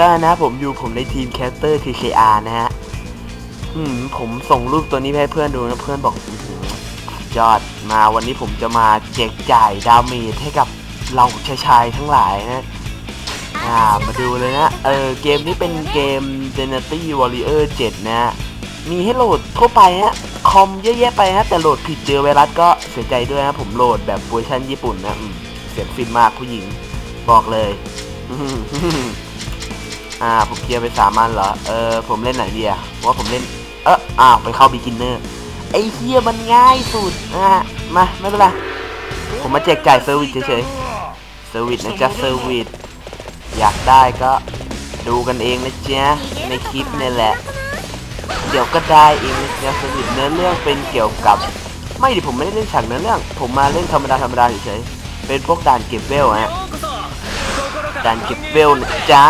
ก็นะผมอยู่ผมในทีมแคสเตอร์ TKR นะฮะอืมผมส่งรูปตัวนี้ให้เพื่อนดูนะเพื่อนบอกยอดมาวันนี้ผมจะมาแจกจ่ายดาเมจให้กับเราชายชายๆทั้งหลายนะอ่ามาดูเลยนะ เออเกมนี้เป็นเกม Dynasty Warrior 7 นะฮะ มีให้โหลดทั่วไปฮะ คอมเยอะแยะไปฮะ แต่โหลดผิดเจอไวรัสก็เสียใจด้วยนะผมโหลดแบบเวอร์ชันญี่ปุ่นนะเสียงฟินมากผู้หญิง บอกเลย อ่าผมเคลียร์ไปสามอันเหรอ เออผมเล่นไหนดีอะว่าผมเล่น เอออ้าวไปเข้า beginner ไอ้เฮียมันง่ายสุดนะฮะมาไม่เป็นไร ผมมาแจกจ่ายเซอร์วิสเฉยๆ เซอร์วิสนะจ๊ะเซอร์วิส อยากได้ก็ดูกันเองนะจ๊ะในคลิปเนี่ยแหละ เดี๋ยวก็ได้เองนะจ๊ะสรุปเนื้อเรื่องเป็นเกี่ยวกับ ไม่ดิผมไม่ได้เล่นฉากเนื้อเรื่อง ผมมาเล่นธรรมดาธรรมดาเฉยๆ เป็นพวกด่านเก็บเวลฮะ ด่านเก็บเวลนะจ๊ะ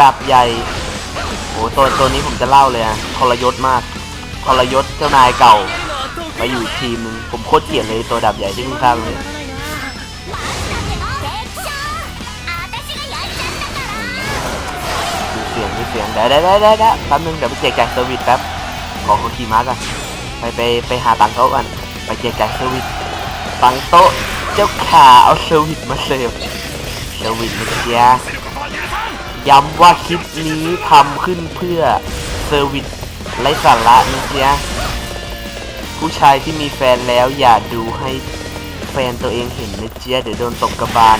ดาบใหญ่โอ้ตัวตัวนี้ผมจะเล่าเลยอะทรยศมากทรยศเจ้านายเก่ามาอยู่ทีมนึงผมโคตรเกลียดเลยตัวดาบใหญ่ที่เพิ่งสร้างเลยดูเสียงดูเสียงเดี๋ยวเดี๋ยวเดี๋ยวเดี๋ยวแป๊บนึงเดี๋ยวไปแจกจ่ายเซอร์วิสแป๊บขอคนขี่ม้ากันไปไปไปหาตังโต๊ะกันไปแจกจ่ายเซอร์วิสตังโต๊ะเจ้าขาเอาเซอร์วิสมาเสิร์ฟเซอร์วิสนะจ๊ะย้ ย้ำว่าคลิปนี้ทำขึ้นเพื่อเซอร์วิสไร้สาระนะจ๊ะผู้ชายที่มีแฟนแล้วอย่าดูให้แฟนตัวเองเห็นนะจ๊เดี๋ยวโดนตกกระบาล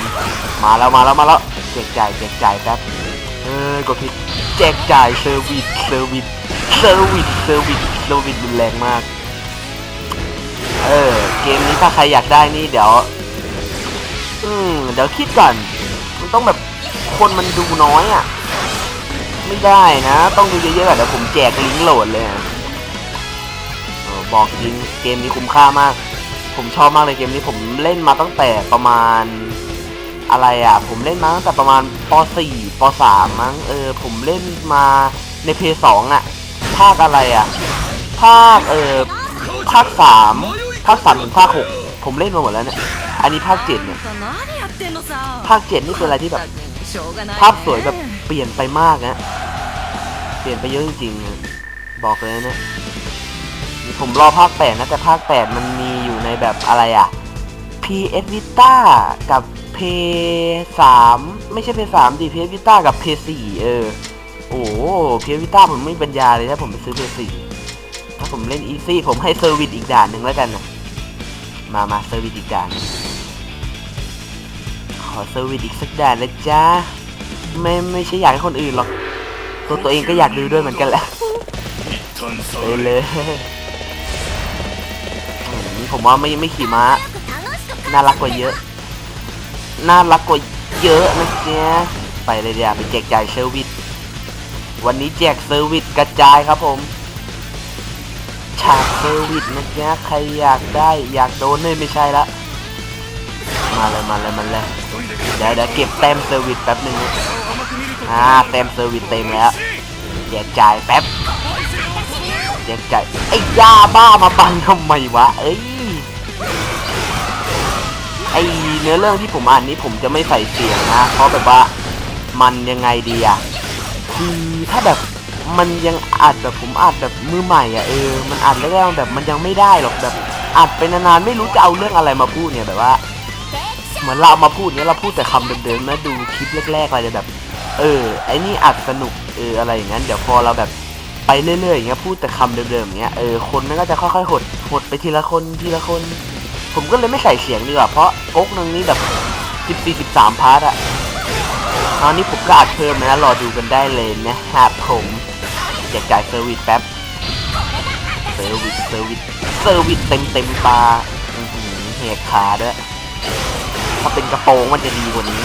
มาแล้วมาแล้วมาแล้วแจกจ่ายแจกจ่ายแป๊บเออกดผิดแจกจ่ายเซอร์วิสเซอร์วิสเซอร์วิสเซอร์วิสเซอร์วิสรุนแรงมาก เออ เกมนี้ถ้าใครอยากได้นี่เดี๋ยว อืมเดี๋ยวคิดก่อน มันต้องแบบ คนมันดูน้อยอะ ไม่ได้นะ ต้องดูเยอะๆอะเดี๋ยวผมแจกลิงก์โหลดเลยนะบอกจริงเกมนี้คุ้มค่ามาก ผมชอบมากเลยเกมนี้ผมเล่นมาตั้งแต่ประมาณอะไรอะ ผมเล่นมาตั้งแต่ประมาณป .4 ป .3 มั้งเออ ผมเล่นมาในเพย์สองอะ ภาคอะไรอะ ภาคเออภาคสามภาคสามถึงภาคหกผมเล่นมาหมดแล้วเนี่ย อันนี้ภาคเจ็ดเนี่ย ภาคเจ็ดนี่เป็นอะไรที่แบบ ภาพสวยแบบเปลี่ยนไปมากนะเปลี่ยนไปเยอะจริงๆนะบอกเลยนะนี่ผมรอภาคแปดนะแต่ภาคแปดมันมีอยู่ในแบบอะไรอะ PS Vita กับ p สามไม่ใช่ p สามดิ PS Vita กับ p สี่เออ โอ้โห PS Vita ผมไม่มีปัญญาเลยถ้าผมไปซื้อ p สี่ถ้าผมเล่น Easy ผมให้เซอร์วิสอีกด่านหนึ่งแล้วกันนะมามาเซอร์วิสอีกด่านหนึ่งข อเซอร์วิสอีกสักด่านนะจ๊ะไม่ไม่ใช่อยากให้คนอื่นหรอก ตัวตัวเองก็อยากดูด้วยเหมือนกันแหละไปเลยอืมผมว่าไม่ไม่ขี่ม้า น่ารักกว่าเยอะ น่ารักกว่าเยอะนะเจ๊ะไปเลยเดี๋ยวไปแจกจ่ายเซอร์วิสวันนี้แจกเซอร์วิสกระจายครับผมฉากเซอร์วิสนะจ๊ะใครอยากได้อยากโดนเนี่ยไม่ใช่ละ มาเลยมาเลยมาเลย เดี๋ยวเดี๋ยวเก็บแต้มเซอร์วิสแป๊บหนึงนะอ่าแต้มเซอร์วิสเต็มแล้วแจกจ่ายแป๊บแจกจ่ายไอ้ยาบ้ามาบังทำไมวะเอ้ยไอเนื้อเรื่องที่ผมอ่านนี้ผมจะไม่ใส่เสียงนะเพราะแบบว่ามันยังไงดีอะคือถ้าแบบมันยังอัดแบบผมอัดแบบมือใหม่อะเออ มันอัดแรกๆแบบมันยังไม่ได้หรอกแบบอัดไปนานๆไม่รู้จะเอาเรื่องอะไรมาพูดเนี่ยแบบว่า เหมือนเราเอามาพูดเนี่ยเราพูดแต่คำเดิมๆนะดูคลิปแรกๆอะไรจะแบบ เออไอ้นี่อัดสนุกเอออะไรอย่างนั้นเดี๋ยวพอเราแบบไปเรื่อยๆอย่างเงี้ยพูดแต่คำเดิมๆอย่างเงี้ยเออคนมันก็จะค่อยๆหดหดไปทีละคนทีละคน ผมก็เลยไม่ใส่เสียงดีกว่าเพราะก๊กนึงนี้แบบสิบสี่สิบสามพาร์ทอะตอนนี้ผมก็อัดเพิ่มนะรอดูกันได้เลยนะครับผมอยากจ่ายเซอร์วิสแป๊บเซอร์วิสเซอร์วิสเซอร์วิสเต็มเต็มๆตาอื้อหือแหกขาด้วย ถ้าเป็นกระโปรงมันจะดีกว่านี้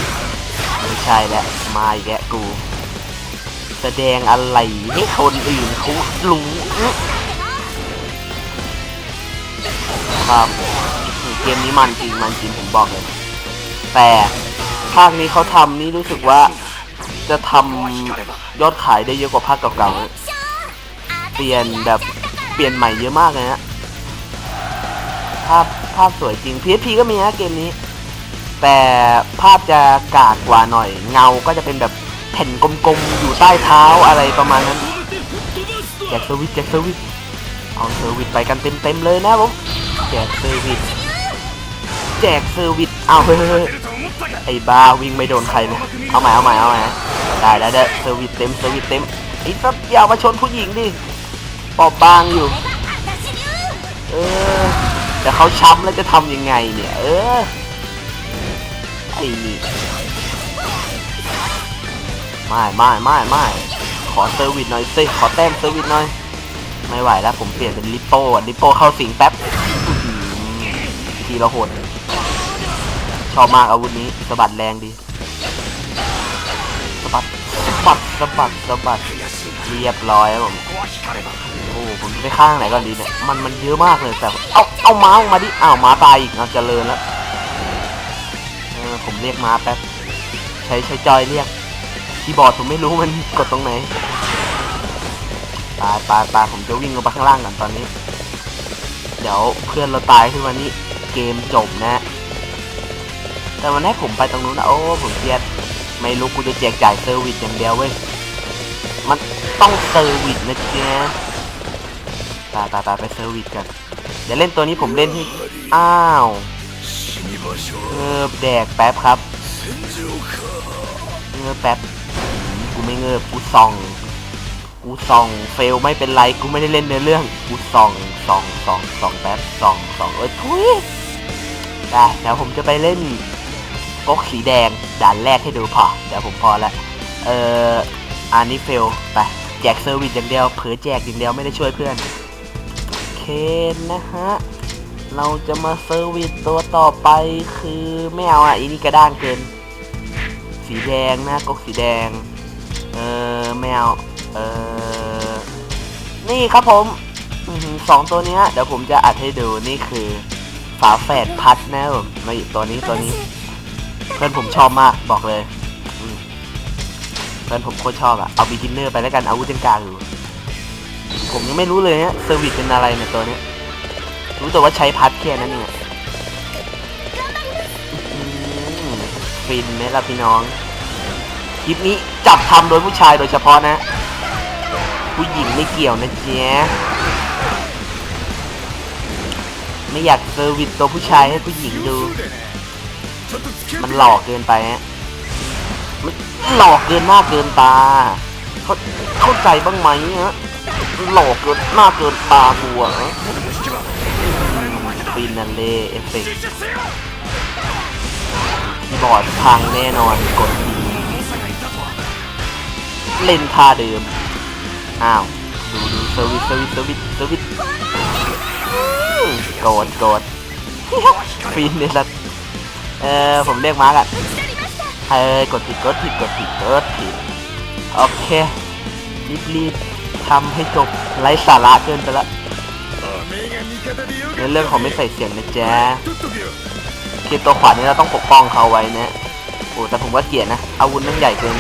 ไม่ใช่แล้วมาอีกแล้วกู แสดงอะไรให้คนอื่นเขารู้ครับเกมนี้มันจริงมันจริงผมบอกเลย แต่ภาคนี้เขาทำนี่รู้สึกว่าจะทำยอดขายได้เยอะกว่าภาคเก่าๆเปลี่ยนแบบเปลี่ยนใหม่เยอะมากเลยนะภาพภาพสวยจริง PSP ก็มีนะเกมนี้ แต่ภาพจะกากกว่าหน่อย เงาก็จะเป็นแบบแผ่นกลมๆ อยู่ใต้เท้าอะไรประมาณนั้นแจกเซอร์วิสแจกเซอร์วิสเอาเซอร์วิสไปกันเต็มๆเลยนะผมแจกเซอร์วิสแจกเซอร์วิสเอาเฮ้ยเฮ้ยเฮ้ยไอ้บ้าวิ่งไม่โดนใครนะเอาใหม่เอาใหม่เอาใหม่ได้ได้ได้เซอร์วิสเต็มเซอร์วิสเต็มไอ้สัตว์อย่ามาชนผู้หญิงดิปอบบางอยู่เออแต่เขาช้ำแล้วจะทำยังไงเนี่ย เออ ไอ้นี่ไม่ไม่ไม่ไม่ขอเซอร์วิสหน่อยสิขอแต้มเซอร์วิสหน่อย ไม่ไหวแล้วผมเปลี่ยนเป็นลิปโป้ลิปโป้เข้าสิงแป๊บทีละโหดชอบมากอาวุธนี้สะบัดแรงดีสะบัดสะบัดสะบัดสะบัดเรียบร้อยครับผมโอ้ผมไปข้างไหนก่อนดีเนี่ยมันมันเยอะมากเลยแต่เอาเอาม้าออกมาดิอ้าวม้าตายอีกเอาเจริญแล้ว ผมเรียกมาแป๊บ ใช้ใช้จอยเรียกคีย์บอร์ดผมไม่รู้มันกดตรงไหนตายตายตายผมจะวิ่งลงไปข้างล่างก่อนตอนนี้ เดี๋ยวเพื่อนเราตายขึ้นมานี้เกมจบนะ แต่วันนี้ผมไปตรงนู้นนะโอ้ผมเครียดไม่รู้กูจะแจกจ่ายเซอร์วิสอย่างเดียวเว้ย มันต้องเซอร์วิสนะเจ๊ะตาตาตาไปเซอร์วิสกันเดี๋ยวเล่นตัวนี้ผมเล่นที่ อ้าว เงือบแดกแป๊บครับเงือบแป๊บกูไม่เงือบกูส่อง กูส่อง เฟลไม่เป็นไร กูไม่ได้เล่นเนื้อเรื่อง กูส่องส่องส่องส่องแป๊บส่องส่องเอ้ยทุยได้เดี๋ยวผมจะไปเล่นก๊กสีแดงด่านแรกให้ดูพอ เดี๋ยวผมพอละ เอ่ออันนี้เฟลไปแจกเซอร์วิสอย่างเดียว เผลอแจกอย่างเดียวไม่ได้ช่วยเพื่อน โอเคนะฮะ เราจะมาเซอร์วิสตัวต่อไปคือไม่เอาอะอีนี่กระด้างเกิน สีแดงนะกกสีแดง เออไม่เอาเออนี่ครับผมสองตัวนี้เดี๋ยวผมจะอัดให้ดูนี่คือฝาแฝดพัดนะผมนี่ตัวนี้ตัวนี้ เพื่อนผมชอบมากบอกเลยเพื่อนผมโคตรชอบอะเอาบิกินเนอร์ไปแล้วกันอาวุธยังกลางอยู่ ผมยังไม่รู้เลยเนี่ยเซอร์วิสเป็นอะไรเนี่ยตัวเนี้ย รู้แต่ว่าใช้พัดแค่นั้นเนี่ยฟินไหมล่ะพี่น้อง คลิปนี้จับทำโดยผู้ชายโดยเฉพาะนะ ผู้หญิงไม่เกี่ยวนะเจ๊ไม่อยากเซอร์วิสตัวผู้ชายให้ผู้หญิงดู มันหลอกเกินไปฮะหลอกเกินหน้าเกินตา เขาเข้าใจบ้างไหมฮะหลอกเกินหน้าเกินตากูอะ ฟินาเล่เอฟเฟกต์คีย์บอร์ดพังแน่นอนกดทีเล่นท่าเดิม อ้าว ดูดูเซอร์วิสเซอร์วิสเซอร์วิสเซอร์วิสโกรธโกรธฟินเนี่ยสัตว์เออผมเรียกมาร์กอะเออกดผิดกดผิดกดผิดกดผิด โอเค รีบรีบทำให้จบไร้สาระเกินไปละ ในเรื่องของไม่ใส่เสียงนะจ๊ะคลิปตัวขวานี้เราต้องปกป้องเขาไว้นะโอ้แต่ผมว่าเกลียดนะอาวุธมันใหญ่เกิน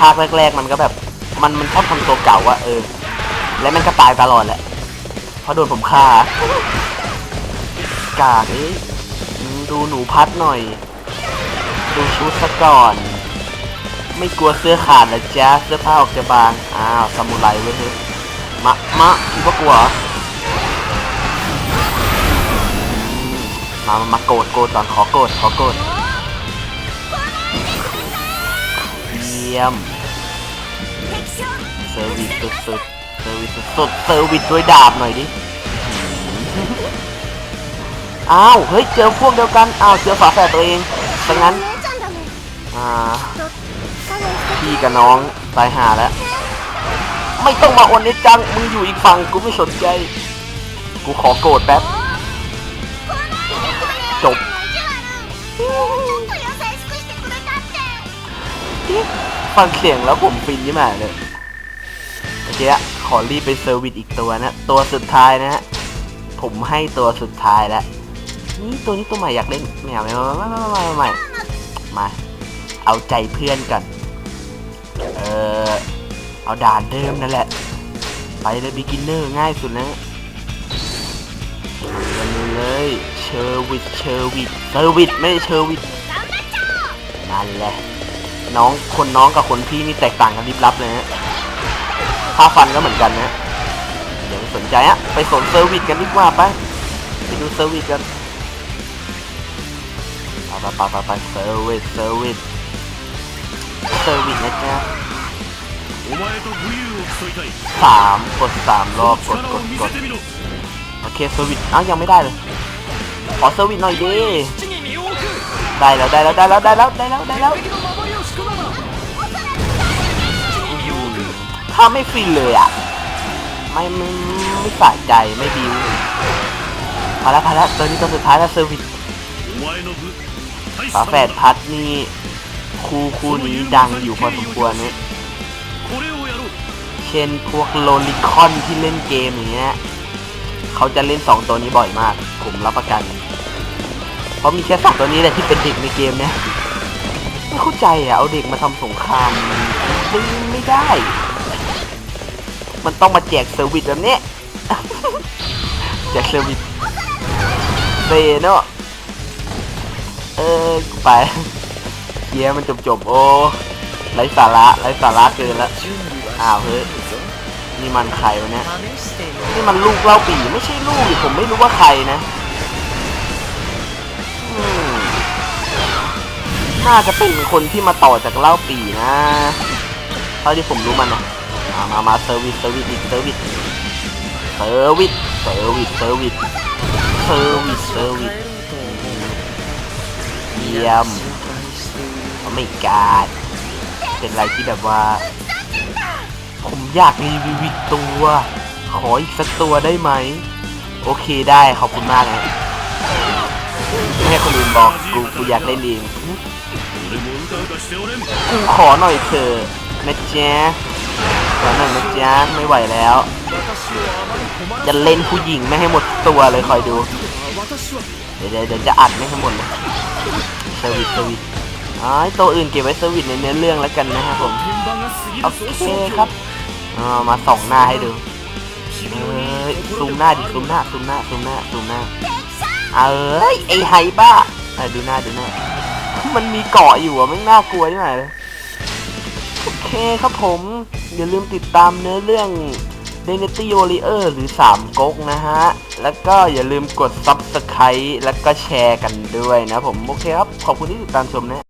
ภาคแรก ๆ มันก็แบบ มันมันชอบทำตัวเก่าอะเออ และมันก็ตายตลอดแหละเพราะโดนผมฆ่ากากเอ้ยอืมดูหนูพัดหน่อย ดูชุดซะก่อน ไม่กลัวเสื้อขาดนะจ๊ะเสื้อผ้าออกจะบางอ้าวซามูไรเว้ยเฮ้ยมะมะคิดว่ากลัว มามามาโกรธโกรธก่อนขอโกรธขอโกรธเยี่ยมเซอร์วิสสุดๆเซอร์วิสสุดๆเซอร์วิสด้วยดาบหน่อยดิอ้าวเฮ้ยเจอพวกเดียวกันอ้าวเจอฝาแฝดตัวเองดังนั้นอ่าพี่กับน้องตายหาแล้วไม่ต้องมาโอนเนจังมึงอยู่อีกฝั่งกูไม่สนใจ กูขอโกรธแป๊บ ฟังเสียงแล้วผมฟินยิ่งมากเลยโอเคอะขอรีบไปเซอร์วิสอีกตัวนะ ตัวสุดท้ายนะฮะ ผมให้ตัวสุดท้ายแล้วนี่ตัวนี้ตัวใหม่อยากเล่นไม่เอาไม่เอาไม่ไม่ไม่ไม่ไม่มา เอาใจเพื่อนกัน เออเอาด่านเดิมนั่นแหละ ไปเลยบิ๊กินเนอร์ง่ายสุดนะกันเลยเชอร์วิทเชอร์วิท เซอร์วิสไม่เชอร์วิสนั่นแหละน้องคนน้องกับคนพี่นี่แตกต่างกันลิบลับเลยฮะค่าฟันก็เหมือนกันนะอย่ายวสนใจอะไปสนเซอร์วิสกันดีกว่าไปไปดูเซอร์วิสกันไปไปไปไปเซอร์วิสเซอร์วิสเซอร์วิสนะจ๊ะสามกดสามรอบกดกดกดโอเคเซอร์วิสอ้าวยังไม่ได้เลย ขอเซอร์วิสหน่อยดิได้แล้วได้แล้วได้แล้วได้แล้วได้แล้วได้แล้วถ้าไม่ฟินเลยอะไม่ไม่ไม่สะใจไม่ดีพอแล้าพอแล้ตัวนี้ตัวสุดท้ายแล้วเซอร์วิสฝาแฝดพัดนี่คู่คู่นี้ดังอยู่พอสมควรนี่เช่นพวกโลลิคอนที่เล่นเกมอย่างเงี้ยเขาจะเล่น 2 ตัวนี้บ่อยมาก ผมรับประกัน เขามีแค่สัตว์ตัวนี้แหละที่เป็นเด็กในเกมเนี่ยไม่เข้าใจอะเอาเด็กมาทำสงครามมันไม่ได้ มันต้องมาแจกเซอร์วิสแบบนี้แจกเซอร์วิสเซเนาะเออไปเคียมันจบจบโอ้ไรสาระไรสาระเกินละอ้าวเฮ้ยนี่มันใครวะเนี่ยนี่มันลูกเล่าปีไม่ใช่ลูกผมไม่รู้ว่าใครนะ น่าจะเป็นคนที่มาต่อจากเล่าปีนะเท่าที่ผมรู้มันนะมามามาเซอร์วิสเซอร์วิสอีกเซอร์วิสเซอร์วิสเซอร์วิสเซอร์วิสเซอร์วิสเซอร์วิสเยี่ยมโอ้ไม่กาดเป็นอะไรที่แบบว่า ผมอยากรีวิวอีกตัว ขออีกสักตัวได้ไหม โอเคได้ขอบคุณมากนะไม่ให้คนอื่นบอกกูกูอยากเล่นเอง ขอหน่อยเถอะนะจ๊ะขอหน่อยนะจ๊ะไม่ไหวแล้ว จะเล่นผู้หญิงไม่ให้หมดตัวเลยคอยดู เดี๋ยวเดี๋ยวจะอัดไม่ให้หมดเลยเซอร์วิสเซอร์วิสอ๋อตัวอื่นเก็บไว้เซอร์วิสในเนื้อเรื่องแล้วกันนะครับผม โอเคครับมาส่องหน้าให้ดูเอ้ซูมหน้าดิซูมหน้าซูมหน้าซูมหน้าซูมหน้าเอ้ยไอไฮบ้าดูหน้าดูหน้า มันมีเกาะอยู่อะไม่น่ากลัวที่ไหนเลยโอเคครับผม อย่าลืมติดตามเนื้อเรื่อง d e n e t y Warrior หรือ 3ก๊กนะฮะ แล้วก็อย่าลืมกด Subscribe แล้วก็แชร์กันด้วยนะผม โอเคครับ ขอบคุณที่ติดตามชมนะ